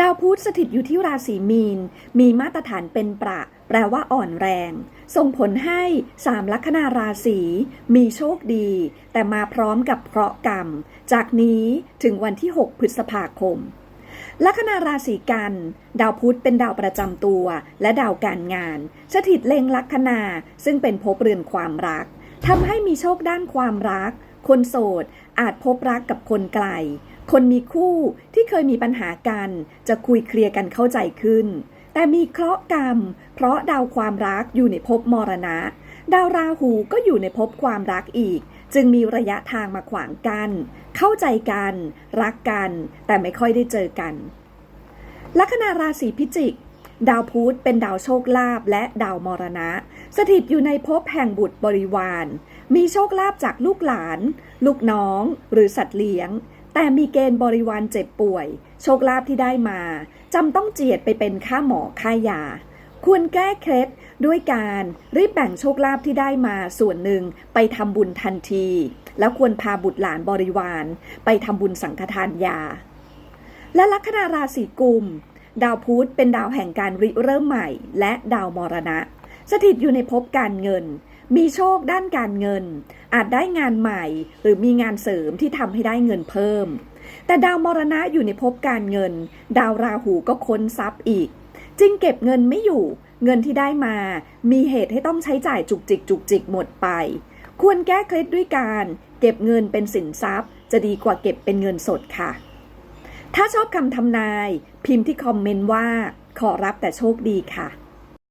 ดาวพุธสถิตอยู่ที่ราศีมีน มีมาตรฐานเป็นประ แปลว่าอ่อนแรง ส่งผลให้สามลัคนาราศีมีโชคดี แต่มาพร้อมกับเคราะห์กรรม จากนี้ถึงวันที่ 6 พฤษภาคม ลัคนาราศีกัน ดาวพุธเป็นดาวประจำตัว และดาวการงาน สถิตเล็งลัคนา ซึ่งเป็นภพเรือนความรักทำให้มีโชคด้านความรัก คนโสดอาจพบรักกับคนไกล คนมีคู่ที่เคยมีปัญหากันจะคุยเคลียร์กันเข้าใจขึ้น แต่มีเคราะห์กรรม เพราะดาวความรักอยู่ในภพมรณะ ดาวราหูก็อยู่ในภพความรักอีก จึงมีระยะทางมาขวางกัน เข้าใจกัน รักกัน แต่ไม่ค่อยได้เจอกัน ลัคนาราศีพิจิก ดาวพุธเป็นดาวโชคลาภและดาวมรณะ สถิตอยู่ในภพแห่งบุตรบริวาร มีโชคลาภจากลูกหลาน ลูกน้อง หรือสัตว์เลี้ยง แต่มีเกณฑ์บริวารเจ็บป่วย โชคลาภที่ได้มาจำต้องเจียดไปเป็นค่าหมอค่ายา ควรแก้เคล็ดด้วยการรีบแบ่งโชคลาภที่ได้มาส่วนหนึ่งไปทำบุญทันที แล้วควรพาบุตรหลานบริวาร ไปทำบุญสังฆทานยา และลัคนาราศีกุม ดาวพุธเป็นดาวแห่งการริเริ่มใหม่ และดาวมรณะ สถิตอยู่ในภพการเงิน มีโชคด้านการเงิน อาจได้งานใหม่ หรือมีงานเสริมที่ทำให้ได้เงินเพิ่ม แต่ดาวมรณะอยู่ในภพการเงิน ดาวราหูก็ค้นทรัพย์อีก จึงเก็บเงินไม่อยู่ เงินที่ได้มา มีเหตุให้ต้องใช้จ่ายจุกจิกจุกจิกหมดไป ควรแก้เคล็ดด้วยการ เก็บเงินเป็นสินทรัพย์ จะดีกว่าเก็บเป็นเงินสดค่ะ ถ้าชอบคำทำนาย พิมพ์ที่คอมเมนต์ว่า ขอรับแต่โชคดีค่ะ